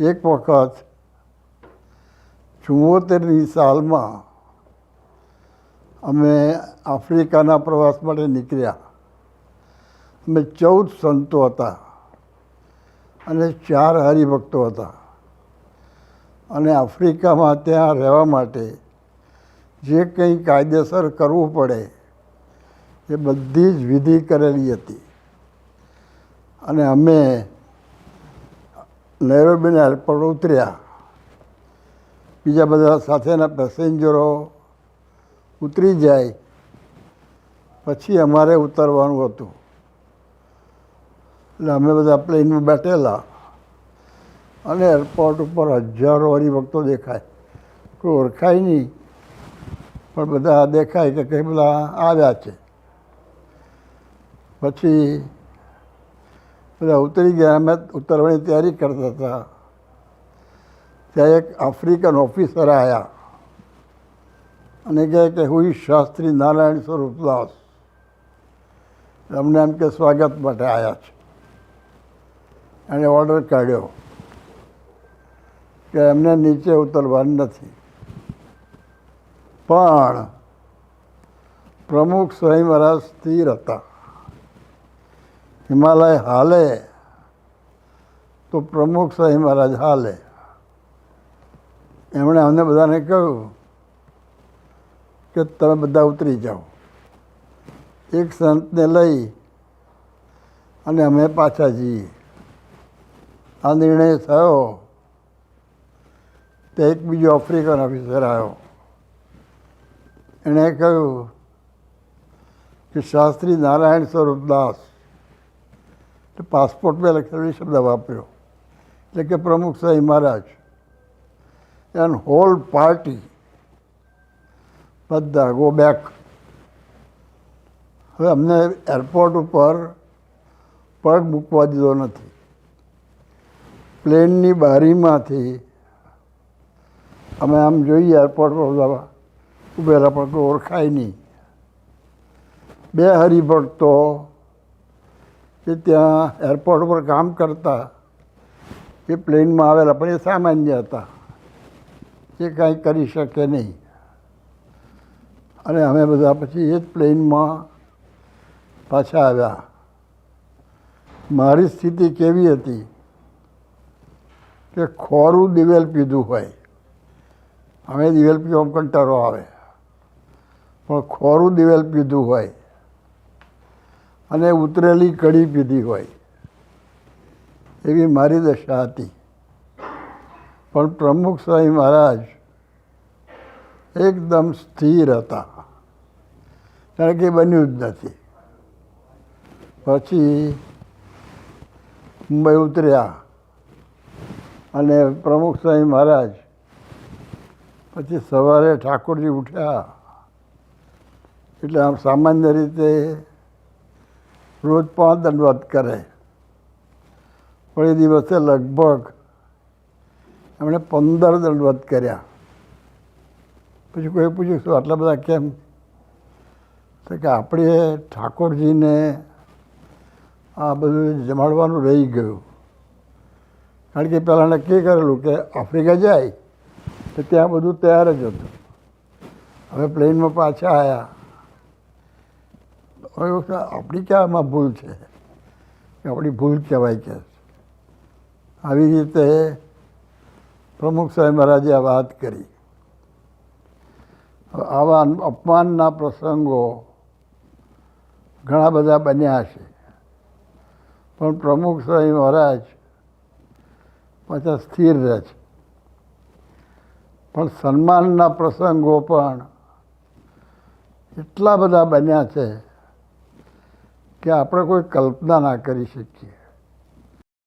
એક વખત ચુમ્મોતેરની સાલમાં અમે આફ્રિકાના પ્રવાસ માટે નીકળ્યા. અમે ચૌદ સંતો હતા અને ચાર હરિભક્તો હતા. અને આફ્રિકામાં ત્યાં રહેવા માટે જે કંઈ કાયદેસર કરવું પડે એ બધી જ વિધિ કરેલી હતી. અને અમે નૈરોબીના એરપોર્ટ ઉતર્યા. બીજા બધા સાથેના પેસેન્જરો ઉતરી જાય. પછી અમારે ઉતરવાનું હતું. એટલે અમે બધા પ્લેનમાં બેઠેલા. અને એરપોર્ટ ઉપર હજારો હરિભક્તો દેખાય. કોઈ ઓળખાય નહીં. પણ બધા દેખાય કે કંઈ બધા આવ્યા છે. પછી બધા ઉતરી ગયા અમે ઉતરવાની તૈયારી કરતા હતા. ત્યાં એક આફ્રિકન ઓફિસર આવ્યા અને કહે કે હું શાસ્ત્રી નારાયણ સ્વરૂપદાસ અમને એમ કે સ્વાગત માટે આવ્યા છે. એણે ઓર્ડર કાઢ્યો કે એમને નીચે ઉતરવાનું નથી. પણ પ્રમુખ સ્વયં મહારાજ સ્થિર હતા. હિમાલય હાલે, તો પ્રમુખ સાહેબ મહારાજ હાલે. એમણે અમને બધાને કહ્યું કે તમે બધા ઉતરી જાઓ. એક સંતને લઈ અને અમે પાછા જઈએ. આ નિર્ણય થયો. તે એક બીજો આફ્રિકન ઓફિસર આવ્યો. એણે કહ્યું કે શાસ્ત્રી નારાયણ સ્વરૂપદાસ એટલે પાસપોર્ટમાં લખેલો શબ્દ વાપર્યો. એટલે કે પ્રમુખ સાહેબ મહારાજ એન્ડ હોલ પાર્ટી, બધા ગો બેક. હવે અમને એરપોર્ટ ઉપર પગ મૂકવા દીધો નથી. પ્લેનની બારીમાંથી અમે આમ જોઈએ એરપોર્ટ પર બધા, ઉભેલા પણ ઓળખાય નહીં. બે હરિભક્તો કે ત્યાં એરપોર્ટ પર કામ કરતા એ પ્લેનમાં આવેલા પણ એ સામાન્ય હતા. એ કાંઈ કરી શકે નહીં. અને અમે બધા પછી એ જ પ્લેનમાં પાછા આવ્યા. મારી સ્થિતિ કેવી હતી કે ખોરું દિવેલ પીધું હોય. અમે દિવેલ પીવા કંટાળો આવે. પણ ખોરું દિવેલ પીધું હોય અને ઉતરેલી કઢી પીધી હોય. એવી મારી દશા હતી. પણ પ્રમુખ સ્વામી મહારાજ એકદમ સ્થિર હતા. કારણ કે બન્યું જ નથી. પછી મુંબઈ ઉતર્યા અને પ્રમુખ સ્વામી મહારાજ પછી સવારે ઠાકોરજી ઉઠ્યા. એટલે આમ સામાન્ય રીતે રોજ પાંચ દંડવત કરે. પણ એ દિવસે લગભગ એમણે પંદર દંડવત કર્યા. પછી કોઈ પૂછ્યું, શું આટલા બધા કેમ? તો કે, આપણે ઠાકોરજીને આ બધું જમાડવાનું રહી ગયું. કારણ કે પહેલાં નક્કી કરેલું કે આફ્રિકા જાય, તો ત્યાં બધું તૈયાર જ હતું. હવે પ્લેનમાં પાછા આવ્યા હવે આપણી ક્યાં આમાં ભૂલ છે? આપણી ભૂલ કહેવાય કે આવી રીતે પ્રમુખ સાહેબ મહારાજે આ વાત કરી. આવા અપમાનના પ્રસંગો ઘણા બધા બન્યા છે. પણ પ્રમુખ સ્વામી મહારાજ પાછા સ્થિર રહે છે. પણ સન્માનના પ્રસંગો પણ એટલા બધા બન્યા છે કે આપણે કોઈ કલ્પના ના કરી શકીએ.